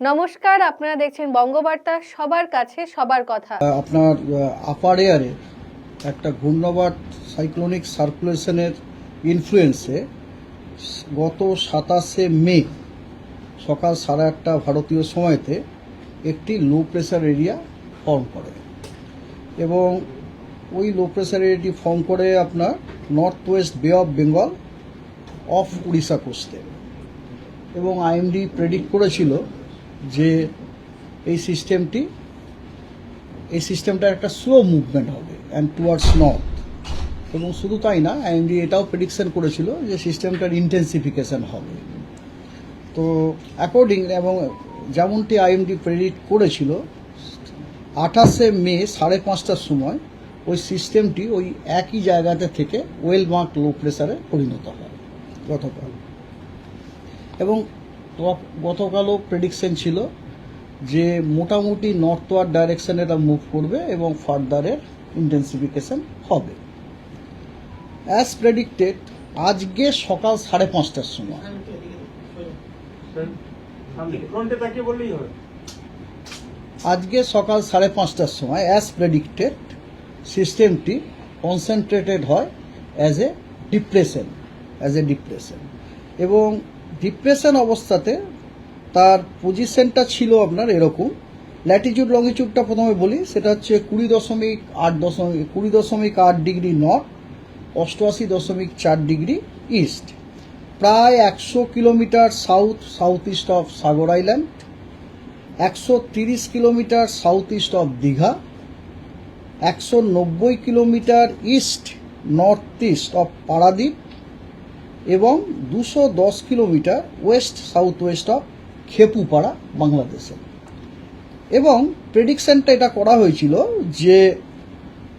নমস্কার, আপনারা দেখছেন বঙ্গবার্তা, সবার কাছে সবার কথা। আপনার আপার এয়ারে একটা ঘূর্ণবাট সাইক্লোনিক সার্কুলেশনের ইনফ্লুয়েন্সে গত সাতাশে মে, সকাল সাড়ে আটটা ভারতীয় সময়তে একটি লো প্রেশার এরিয়া ফর্ম করে। এবং ওই লো প্রেশার এরিয়াটি ফর্ম করে আপনার north west bay of Bengal of Orissa কোস্টে এবং আইএমডি প্রেডিক্ট করেছিল যে এই সিস্টেমটি, এই সিস্টেমটার একটা স্লো মুভমেন্ট হবে অ্যান্ড টুয়ার্ডস নর্থ এবং শুধু তাই না আইএমডি এটাও প্রেডিকশন করেছিল যে সিস্টেমটার ইন্টেন্সিফিকেশন হবে। তো অ্যাকর্ডিং এবং যেমনটি আইএমডি প্রেডিক্ট করেছিল, আঠাশে মে সাড়ে পাঁচটার সময় ওই সিস্টেমটি ওই একই জায়গাতে থেকে ওয়েল মার্ক লো প্রেসারে পরিণত হয় গতকাল। এবং গতকালও প্রেডিকশন ছিল যে মোটামুটি নর্থ নর্থওয়ার্ড ডাইরেকশনে এটা মুভ করবে এবং ফার্দারের ইন্টেন্সিফিকেশন হবে। অ্যাজ প্রেডিক্টেড আজকে সকাল সাড়ে পাঁচটার সময়। আজকে সকাল সাড়ে পাঁচটার সময় অ্যাজ প্রেডিক্টেড সিস্টেমটি কনসেন্ট্রেটেড হয় as a depression as a depression এবং ডিপ্রেশন অবস্থাতে তার পজিশনটা ছিল আপনার এরকম। ল্যাটিটিউড লঙ্গিটিউডটা প্রথমে বলি, সেটা হচ্ছে কুড়ি দশমিক আট দশমিক, কুড়ি দশমিক আট ডিগ্রি নর্থ, অষ্টআশি দশমিক চার ডিগ্রি ইস্ট। প্রায় একশো kilometre south south east of Sagar island, একশো তিরিশ kilometre south east of Digha, একশো নব্বই kilometre east, north east of Paradip এবং দুশো দশ kilometre west south west of Khepupara, বাংলাদেশে। এবং প্রেডিকশনটা এটা করা হয়েছিল যে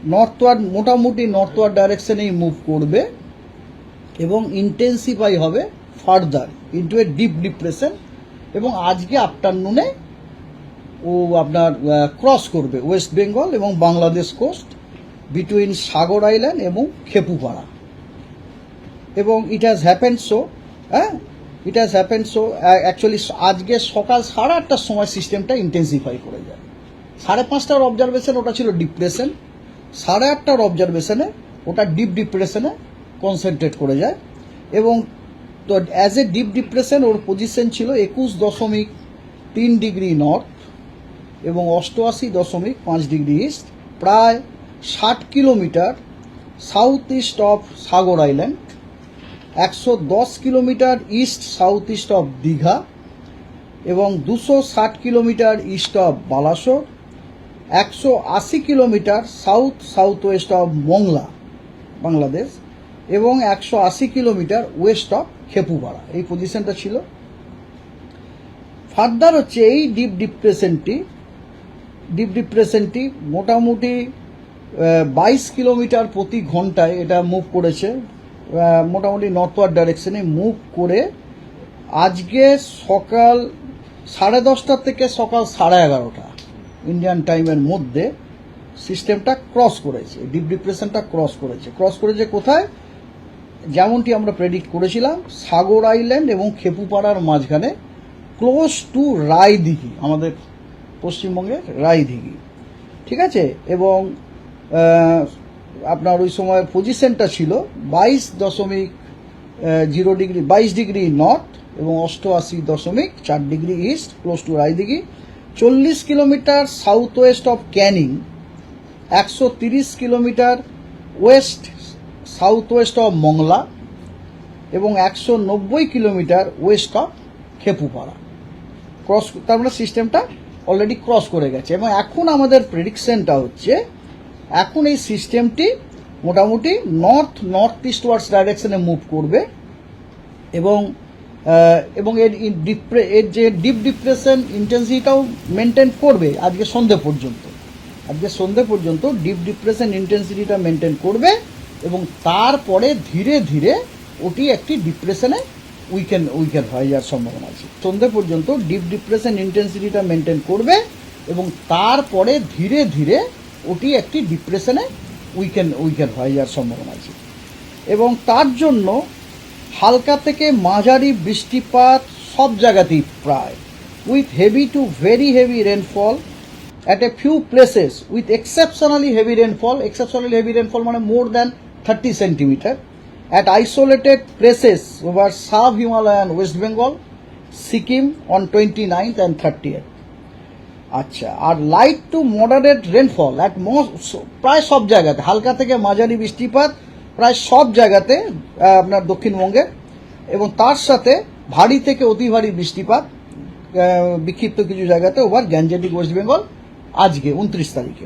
নর্থওয়ার্ড মোটামুটি নর্থওয়ার্ড ডাইরেকশনেই মুভ করবে এবং ইন্টেন্সিফাই হবে further into a deep depression এবং আজকে আফটারনুনে ও আপনার ক্রস করবে ওয়েস্ট বেঙ্গল এবং Bangladesh coast between Sagar island এবং খেপুপাড়া এবং ইট হ্যাজ হ্যাপেন সো হ্যাঁ? It has happen so actually আজকে সকাল সাড়ে আটটার সময় সিস্টেমটা ইন্টেন্সিফাই করে যায়। সাড়ে পাঁচটার অবজারভেশন ওটা ছিল ডিপ্রেশন সাড়ে আটটার অবজারভেশনে ওটা ডিপ ডিপ্রেশনে কনসেন্ট্রেট করে যায়। এবং তো অ্যাজ এ ডিপ ডিপ্রেশন ওর পজিশন ছিল একুশ দশমিক তিন ডিগ্রি নর্থ এবং অষ্টআশি দশমিক পাঁচ ডিগ্রি ইস্ট প্রায় ষাট kilometre south east of Sagar island একশো দশ kilometre east south east of Digha এবং দুশো ষাট কিলোমিটার ইস্ট অফ বালাসোর, একশো আশি kilometre south south west of Mongla, Bangladesh, এবং একশো আশি কিলোমিটার ওয়েস্ট অফ খেপুপাড়া এই পজিশনটা ছিল। ফার্দার হচ্ছে এই ডিপ ডিপ্রেশনটি ডিপ ডিপ্রেশনটি মোটামুটি বাইশ কিলোমিটার প্রতি ঘন্টায় এটা মুভ করেছে। মোটামুটি নর্থওয়ার্ড ডাইরেকশনে মুভ করে আজকে সকাল সাড়ে দশটা থেকে সকাল সাড়ে এগারোটা ইন্ডিয়ান টাইমের মধ্যে সিস্টেমটা ক্রস করেছে ডিপ ডিপ্রেশনটা ক্রস করেছে। ক্রস করেছে কোথায়? যেমনটি আমরা প্রেডিক্ট করেছিলাম, সাগর আইল্যান্ড এবং খেপুপাড়ার মাঝখানে ক্লোজ টু রায়দিঘি, আমাদের পশ্চিমবঙ্গের রায়দিঘি। ঠিক আছে? এবং আপনার ওই সময় পজিশনটা ছিল বাইশ দশমিক জিরো ডিগ্রি বাইশ ডিগ্রি নর্থ এবং অষ্টআশি দশমিক চার degree east close to Raidighi. চল্লিশ kilometre south west of Canning একশো তিরিশ kilometre west south west of Mongla এবং একশো নব্বই kilometre west of Khepupara cross তার মানে সিস্টেমটা অলরেডি ক্রস করে গেছে এবং এখন আমাদের প্রেডিকশনটা হচ্ছে এখন এই সিস্টেমটি মোটামুটি নর্থ নর্থ ইস্ট ওয়ার্ডস ডাইরেকশনে মুভ করবে এবং এবং এর ডিপ্রে- এর যে ডিপ ডিপ্রেশন ইন্টেন্সিটিটাও মেনটেন করবে আজকে সন্ধে পর্যন্ত। আজকে সন্ধে পর্যন্ত ডিপ ডিপ্রেশন ইন্টেন্সিটিটা মেনটেন করবে এবং তারপরে ধীরে ধীরে ওটি একটি ডিপ্রেশনে উইকেন উইকেন হয়ে যাওয়ার সম্ভাবনা আছে। সন্ধে পর্যন্ত ডিপ ডিপ্রেশন ইন্টেন্সিটিটা মেনটেন করবে এবং তারপরে ধীরে ধীরে ওটি একটি ডিপ্রেশনে উইকেন উইকেন হয়ে যাওয়ার সম্ভাবনা আছে। এবং তার জন্য হালকা থেকে মাঝারি বৃষ্টিপাত সব জায়গাতেই প্রায়। With heavy to very heavy rainfall at a few places with exceptionally heavy rainfall exceptionally heavy rainfall মানে more than thirty centimetre at isolated places over sub Himalayan West Bengal Sikkim on twenty ninth and thirty eight আচ্ছা আর light to moderate rainfall at প্রায় সব জায়গাতে, হালকা থেকে মাঝারি বৃষ্টিপাত প্রায় সব জায়গাতে আপনার দক্ষিণবঙ্গে, এবং তার সাথে ভারী থেকে অতি ভারী বৃষ্টিপাত বিক্ষিপ্ত কিছু জায়গাতে ওভার গ্যাঞ্জেটিক ওয়েস্ট বেঙ্গল আজকে, উনত্রিশ তারিখে।